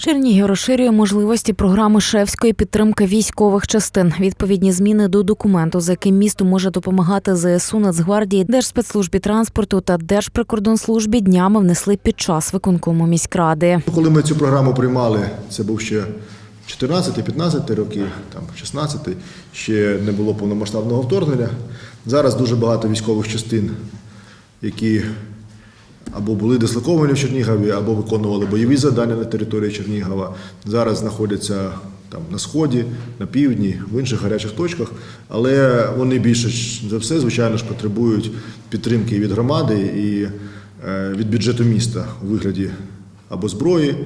Чернігів розширює можливості програми шефської підтримки військових частин. Відповідні зміни до документу, за яким місто може допомагати ЗСУ, Нацгвардії, Держспецслужбі транспорту та Держприкордонслужбі днями внесли під час виконкому міськради. Коли ми цю програму приймали, це був ще 14-15 роки, там 16 ще не було повномасштабного вторгнення. Зараз дуже багато військових частин, які або були дислоковані в Чернігові, або виконували бойові завдання на території Чернігова. Зараз знаходяться там на сході, на півдні, в інших гарячих точках, але вони більше за все, звичайно ж, потребують підтримки від громади і е, від бюджету міста у вигляді або зброї,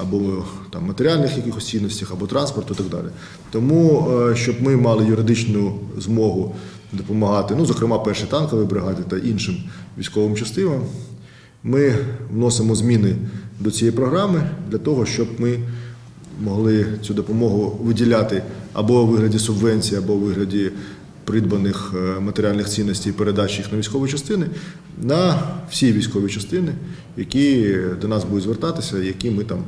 або там матеріальних якихось цінностях, або транспорту і так далі. Тому, е, щоб ми мали юридичну змогу допомагати, ну, зокрема, першій танковій бригаді та іншим військовим частинам, ми вносимо зміни до цієї програми для того, щоб ми могли цю допомогу виділяти або у вигляді субвенції, або у вигляді придбаних е, матеріальних цінностей і передачі їх на військові частини на всі військові частини, які до нас будуть звертатися, які ми там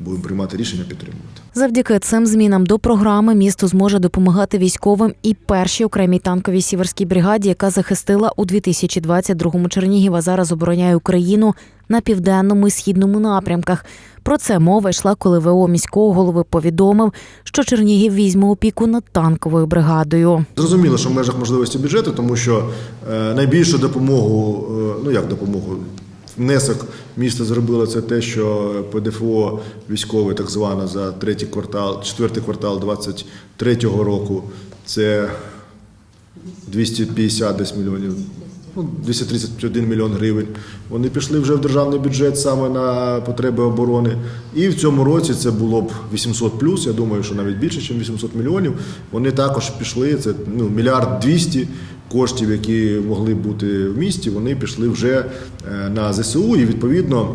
будемо приймати рішення підтримувати. Завдяки цим змінам до програми місто зможе допомагати військовим і першій окремій танковій сіверській бригаді, яка захистила у 2022-му Чернігів, зараз обороняє Україну на південному і східному напрямках. Про це мова йшла, коли ВО міського голови повідомив, що Чернігів візьме опіку над танковою бригадою. Зрозуміло, що в межах можливості бюджету, тому що е, найбільшу допомогу, е, ну як допомогу, внесок місто зробило це те, що ПДФО військове, так зване, за третій квартал, четвертий квартал 23-го року, це 250 десь мільйонів. Ну, 231 мільйон гривень. Вони пішли вже в державний бюджет саме на потреби оборони. І в цьому році це було б 800 плюс. Я думаю, що навіть більше, ніж 800 мільйонів. Вони також пішли. Це ну, мільярд 200 коштів, які могли бути в місті. Вони пішли вже е, на ЗСУ. І відповідно.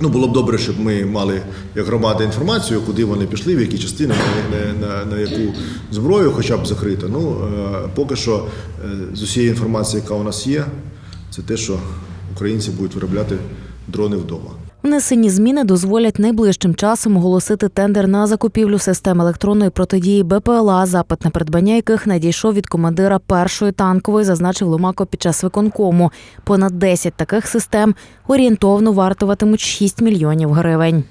Ну, було б добре, щоб ми мали як громада інформацію, куди вони пішли, в які частини, на, на, на яку зброю, хоча б закрито. Ну, е, поки що е, з усієї інформації, яка у нас є, це те, що українці будуть виробляти дрони вдома. Внесені зміни дозволять найближчим часом оголосити тендер на закупівлю систем електронної протидії БПЛА, запит на придбання яких надійшов від командира першої танкової, зазначив Ломако під час виконкому. Понад 10 таких систем орієнтовно вартуватимуть 6 мільйонів гривень.